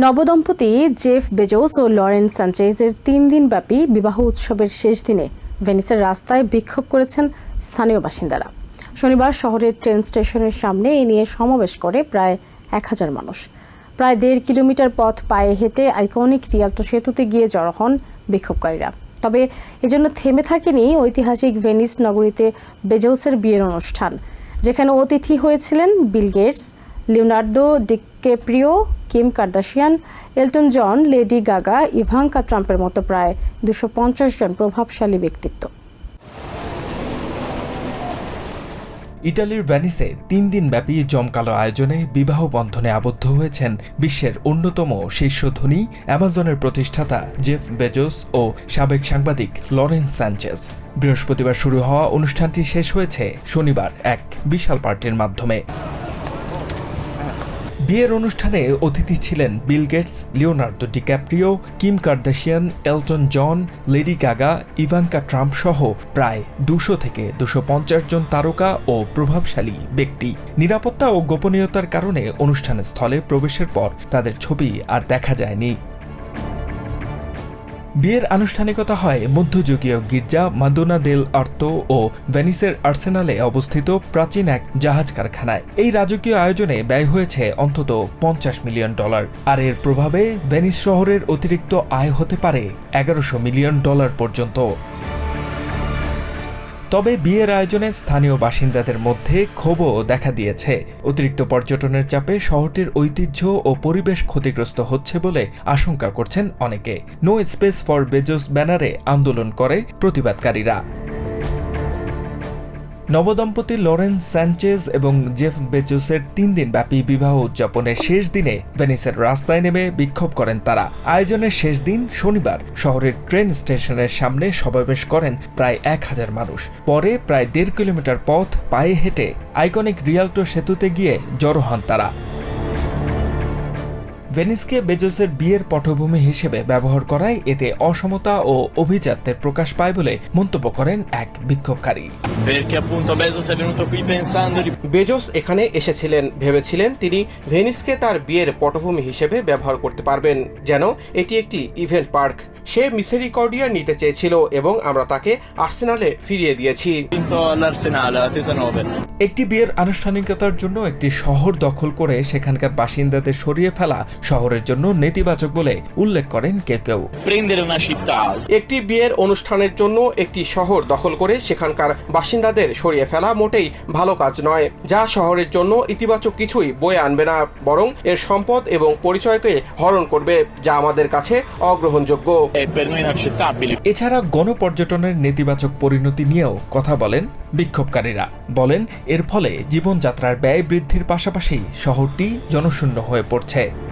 নবদম্পতি Jeff Bezos ও Lauren সানচেজের তিন দিনব্যাপী বিবাহ উৎসবের শেষ দিনে ভেনিসের রাস্তায় বিক্ষোভ করেছেন স্থানীয় বাসিন্দারা। শনিবার শহরের ট্রেন স্টেশনের সামনে এ নিয়ে সমাবেশ করে প্রায় এক হাজার মানুষ। প্রায় দেড় কিলোমিটার পথ পায়ে হেঁটে আইকনিক রিয়ালটো সেতুতে গিয়ে জড়ো হন বিক্ষোভকারীরা। তবে এজন্য থেমে থাকেনি ঐতিহাসিক ভেনিস নগরীতে বেজোসের বিয়ের অনুষ্ঠান, যেখানে অতিথি হয়েছিলেন Bill Gates, Leonardo DiCaprio Kim Kardashian, Elton John, Lady Gaga, Ivanka ট্রাম্পের মতো প্রায় দুশো জন প্রভাবশালী ব্যক্তিত্ব। ইটালির ভ্যানিসে তিন দিন ব্যাপী জমকালো আয়োজনে বিবাহ বন্ধনে আবদ্ধ হয়েছেন বিশ্বের অন্যতম শীর্ষ ধনী অ্যামাজনের প্রতিষ্ঠাতা জেফ বেজোস ও সাবেক সাংবাদিক লরেন্স স্যাঞ্চেজ বৃহস্পতিবার শুরু হওয়া অনুষ্ঠানটি শেষ হয়েছে শনিবার এক বিশাল পার্টির মাধ্যমে। বিয়ের অনুষ্ঠানে অতিথি ছিলেন Bill Gates, Leonardo DiCaprio, Kim Kardashian Elton John, Lady Gaga, Ivanka Trump সহ প্রায় দুশো থেকে দুশো পঞ্চাশ জন তারকা ও প্রভাবশালী ব্যক্তি। নিরাপত্তা ও গোপনীয়তার কারণে অনুষ্ঠান স্থলে প্রবেশের পর তাদের ছবি আর দেখা যায়নি। বিয়ের আনুষ্ঠানিকতা হয় মধ্যযুগীয় গির্জা মাদোনা দেল আর্তো ও ভেনিসের আর্সেনালে অবস্থিত প্রাচীন এক জাহাজ কারখানায়। এই রাজকীয় আয়োজনে ব্যয় হয়েছে অন্তত পঞ্চাশ মিলিয়ন ডলার। আর এর প্রভাবে ভেনিস শহরের অতিরিক্ত আয় হতে পারে এগারোশো মিলিয়ন ডলার পর্যন্ত। তবে বিয়ের আয়োজনে স্থানীয় বাসিন্দাদের মধ্যে ক্ষোভও দেখা দিয়েছে। অতিরিক্ত পর্যটনের চাপে শহরটির ঐতিহ্য ও পরিবেশ ক্ষতিগ্রস্ত হচ্ছে বলে আশঙ্কা করছেন অনেকে। নো স্পেস ফর বেজোস ব্যানারে আন্দোলন করে প্রতিবাদকারীরা। নবদম্পতি লরেন্স স্যানচেজ এবং জেফ বেচুসের তিন দিন ব্যাপী বিবাহ উদযাপনের শেষ দিনে ভেনিসের রাস্তায় নেমে বিক্ষোভ করেন তারা। আয়োজনের শেষ দিন শনিবার শহরের ট্রেন স্টেশনের সামনে সমাবেশ করেন প্রায় এক হাজার মানুষ। পরে প্রায় দেড় কিলোমিটার পথ পায়ে হেঁটে আইকনিক রিয়াল্টো সেতুতে গিয়ে জড়ো হন তারা। ভেনিসকে বেজোসের বিয়ের পটভূমি হিসেবে ব্যবহার করায় এতে অসমতা ও অভিজাত্যের প্রকাশ পায় বলে মন্তব্য করেন এক বিক্ষোভকারী। Perché appunto Bezos è venuto qui pensando di Bezos এখানে এসেছিলেন ভেবেছিলেন তিনি ভেনিসকে তার বিয়ের পটভূমি হিসেবে ব্যবহার করতে পারবেন যেন এটি একটি ইভেন্ট পার্ক। সে মিসেরিকর্ডিয়া নিতে চেয়েছিল এবং আমরা তাকে আর্সেনালে ফিরিয়ে দিয়েছি. একটি বিয়ের আনুষ্ঠানিকতার জন্য একটি শহর দখল করে সেখানকার বাসিন্দাদের সরিয়ে ফেলা শহরের জন্য নেতিবাচক বলে উল্লেখ করেন কেউ কেউ। একটি বিয়ের অনুষ্ঠানের জন্য একটি শহর দখল করে সেখানকার বাসিন্দাদের সরিয়ে ফেলা মোটেই ভালো কাজ নয় যা শহরের জন্য ইতিবাচক কিছুই বয়ে আনবে না বরং এর সম্পদ এবং পরিচয়কে হরণ করবে যা আমাদের কাছে অগ্রহণযোগ্য। এছাড়া গণপর্যটনের নেতিবাচক পরিণতি নিয়েও কথা বলেন বিক্ষোভকারীরা। বলেন এর ফলে জীবনযাত্রার ব্যয় বৃদ্ধির পাশাপাশি শহরটি জনশূন্য হয়ে পড়ছে।